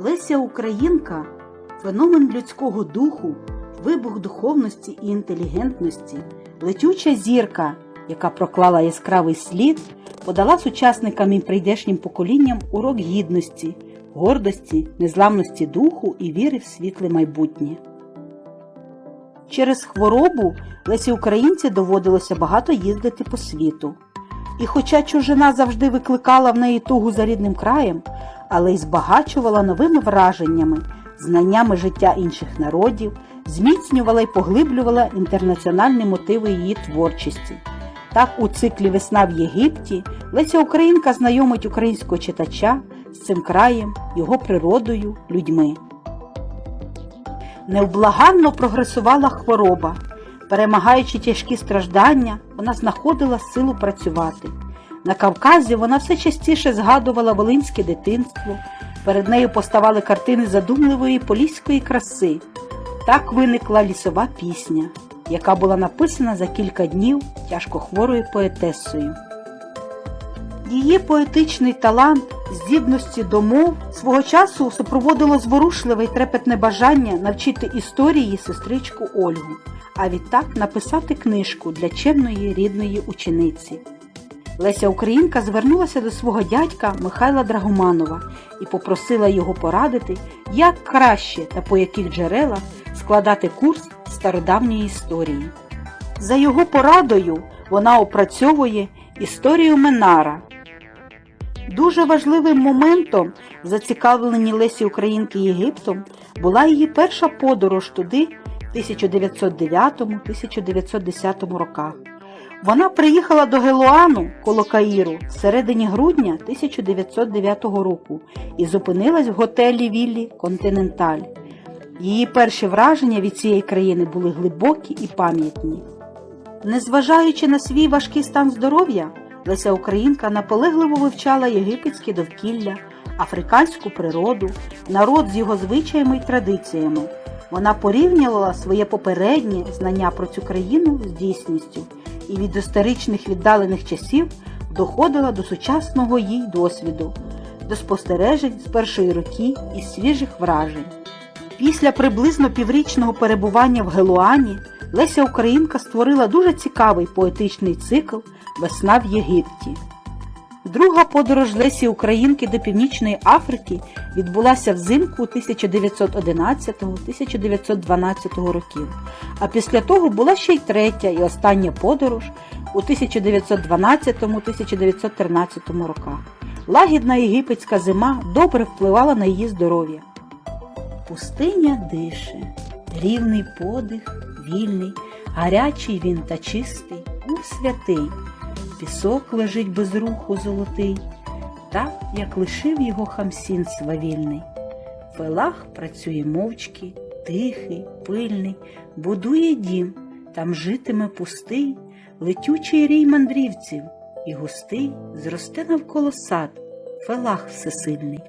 Леся Українка феномен людського духу, вибух духовності і інтелігентності, летюча зірка, яка проклала яскравий слід, подала сучасникам і прийдешнім поколінням урок гідності, гордості, незламності духу і віри в світле майбутнє. Через хворобу Лесі Українці доводилося багато їздити по світу. І хоча чужина завжди викликала в неї тугу за рідним краєм, але й збагачувала новими враженнями, знаннями життя інших народів, зміцнювала й поглиблювала інтернаціональні мотиви її творчості. Так, у циклі Весна в Єгипті Леся Українка знайомить українського читача з цим краєм, його природою, людьми. Невблаганно прогресувала хвороба. Перемагаючи тяжкі страждання, вона знаходила силу працювати. На Кавказі вона все частіше згадувала волинське дитинство, перед нею поставали картини задумливої поліської краси. Так виникла лісова пісня, яка була написана за кілька днів тяжкохворою поетесою. Її поетичний талант, здібності до мов свого часу супроводило зворушливе й трепетне бажання навчити історії сестричку Ольгу, а відтак написати книжку для чемної рідної учениці. Леся Українка звернулася до свого дядька Михайла Драгоманова і попросила його порадити, як краще та по яких джерелах складати курс стародавньої історії. За його порадою вона опрацьовує історію Менара. Дуже важливим моментом в Лесі Українки Єгиптом була її перша подорож туди в 1909-1910 роках. Вона приїхала до Гелуану коло Каїру всередині грудня 1909 року і зупинилась в готелі Віллі Континенталь. Її перші враження від цієї країни були глибокі і пам'ятні. Незважаючи на свій важкий стан здоров'я, Леся Українка наполегливо вивчала єгипетське довкілля, африканську природу, народ з його звичаями й традиціями. Вона порівнювала своє попереднє знання про цю країну з дійсністю і від історичних віддалених часів доходила до сучасного їй досвіду, до спостережень з першої руки і свіжих вражень. Після приблизно піврічного перебування в Гелуані Леся Українка створила дуже цікавий поетичний цикл Весна в Єгипті. Друга подорож Лесі Українки до Північної Африки відбулася взимку 1911-1912 років, а після того була ще й третя і остання подорож у 1912-1913 роках. Лагідна єгипетська зима добре впливала на її здоров'я. Пустиня дише, рівний подих, вільний, гарячий він та чистий, мов святий. Пісок лежить без руху золотий, так, як лишив його хамсін свавільний. Фелах працює мовчки, тихий, пильний, будує дім, там житиме пустий, летючий рій мандрівців, і густий зросте навколо сад, фелах всесильний.